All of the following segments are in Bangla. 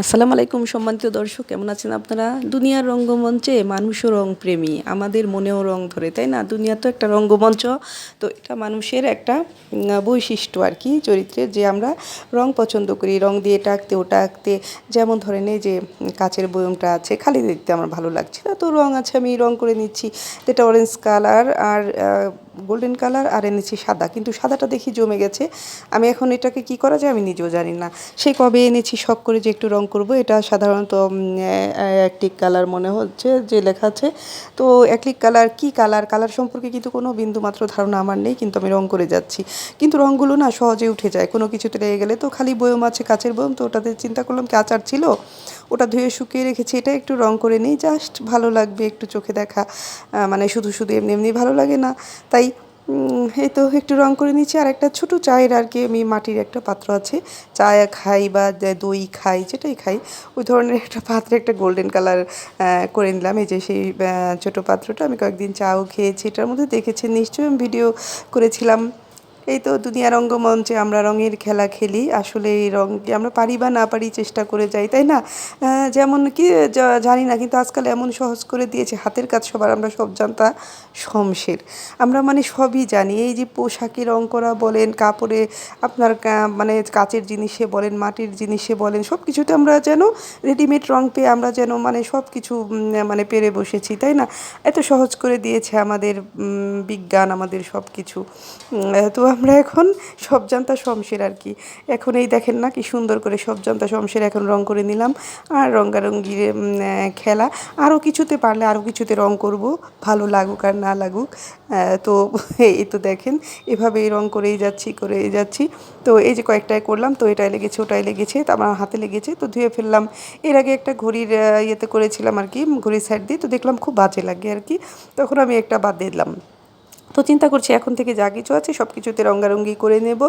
আসসালামু আলাইকুম সম্মানিত দর্শক, কেমন আছেন আপনারা? দুনিয়ার রঙ্গমঞ্চে মানুষও রং প্রেমী আমাদের মনেও রং ধরে, তাই না? দুনিয়া তো একটা রঙ্গমঞ্চ, তো এটা মানুষের একটা বৈশিষ্ট্য আর কি চরিত্রের যে আমরা রং পছন্দ করি, রং দিয়ে এটা আঁকতে ওটা আঁকতে যেমন ধরেন এই যে কাচের বয়মটা আছে, খালি দেখতে আমার ভালো লাগছে না, তো রং আছে আমি রং করে নিচ্ছি। এটা অরেঞ্জ কালার আর গোল্ডেন কালার আর এনেছি সাদা। কিন্তু সাদাটা দেখি জমে গেছে। আমি এখন এটাকে কি করা যায় আমি নিজেও জানি না। সেই কবে এনেছি, শখ করে যে একটু রং করব, এটা সাধারণত অ্যাক্টিক কালার মনে হচ্ছে যে লেখা আছে। তো অ্যাক্লিক কালার কি কালার কালার সম্পর্কে কিন্তু কোনো বিন্দু মাত্র ধারণা আমার নেই, কিন্তু আমি রং করে যাচ্ছি। কিন্তু রঙগুলো না সহজে উঠে যায়। কোনো কিছুতে লেগে গেলে তো খালি বয়ম আছে, কাচের বয়ম, তো ওটাতে চিন্তা করলাম কি আচার ছিল? ওটা ধুয়ে শুকিয়ে রেখেছি, এটা একটু রং করে নিই জাস্ট ভালো লাগবে একটু চোখে দেখা। মানে শুধু শুধু এমনি এমনি ভালো লাগে না। তাই এই তো একটু রং করে নিচ্ছি। আর একটা ছোটো চায়ের আর কি আমি মাটির একটা পাত্র আছে। চা খাই বা দই খাই, যেটাই খাই, ওই ধরনের একটা পাত্রে একটা গোল্ডেন কালার করে নিলাম। এই যে সেই ছোটো পাত্রটা আমি কয়েকদিন চাও খেয়েছি। এটার মধ্যে দেখেছি নিশ্চয়ই ভিডিও করেছিলাম। এই তো দুনিয়া রঙ্গমঞ্চে আমরা রঙের খেলা খেলি। আসলে এই রং আমরা পারি বা না পারি চেষ্টা করে যাই, তাই না? যেমন কি জানি না, কিন্তু আজকাল এমন সহজ করে দিয়েছে, হাতের কাজ সবার, আমরা সব জানতা শমশের। আমরা মানে সবই জানি, এই যে পোশাকে রং করা বলেন, কাপড়ে আপনার মানে কাচের জিনিসে বলেন, মাটির জিনিসে বলেন সব কিছুতে আমরা যেন রেডিমেড রং পেয়ে আমরা যেন মানে সব কিছু মানে পেরে বসেছি, তাই না? এত সহজ করে দিয়েছে আমাদের বিজ্ঞান, আমাদের সব কিছু তো আমরা এখন সব জানতা শমশের আর কি। এখন এই দেখেন না, কি সুন্দর করে সব জানতা শমশের এখন রং করে নিলাম। আর রঙ্গারঙ্গির খেলা। আরও কিছুতে পারলে আরও কিছুতে রং করব, ভালো লাগুক আর না লাগুক। তো এই তো দেখেন, এভাবেই রং করেই যাচ্ছি করেই যাচ্ছি। তো এই যে কয়েকটায় করলাম, তো এটাই লেগেছে, ওটাই লেগেছে, তো আমার হাতে লেগেছে, তো ধুয়ে ফেললাম। এর আগে একটা ঘড়ির ইয়েতে করেছিলাম আর কি, ঘড়ির সাইড দিয়ে, তো দেখলাম খুব বাজে লাগে আর কি। তখন আমি একটা বাদ দিলাম। তো চিন্তা করছি এখন থেকে যা কিছু আছে সব কিছুতে রঙ্গারঙ্গি করে নেব,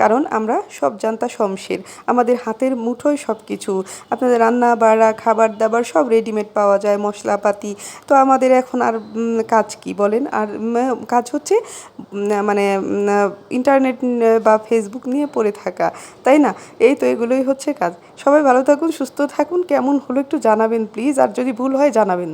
কারণ আমরা সব জানতা শমশের। আমাদের হাতের মুঠোয় সব কিছু আপনাদের রান্না, বাড়া, খাবার দাবার সব রেডিমেড পাওয়া যায়, মশলাপাতি। তো আমাদের এখন আর কাজ কি বলেন? আর কাজ হচ্ছে মানে ইন্টারনেট বা ফেসবুক নিয়ে পড়ে থাকা, তাই না? এই তো এগুলোই হচ্ছে কাজ। সবাই ভালো থাকুন, সুস্থ থাকুন, কেমন হলো একটু জানাবেন প্লিজ আর যদি ভুল হয়, জানাবেন।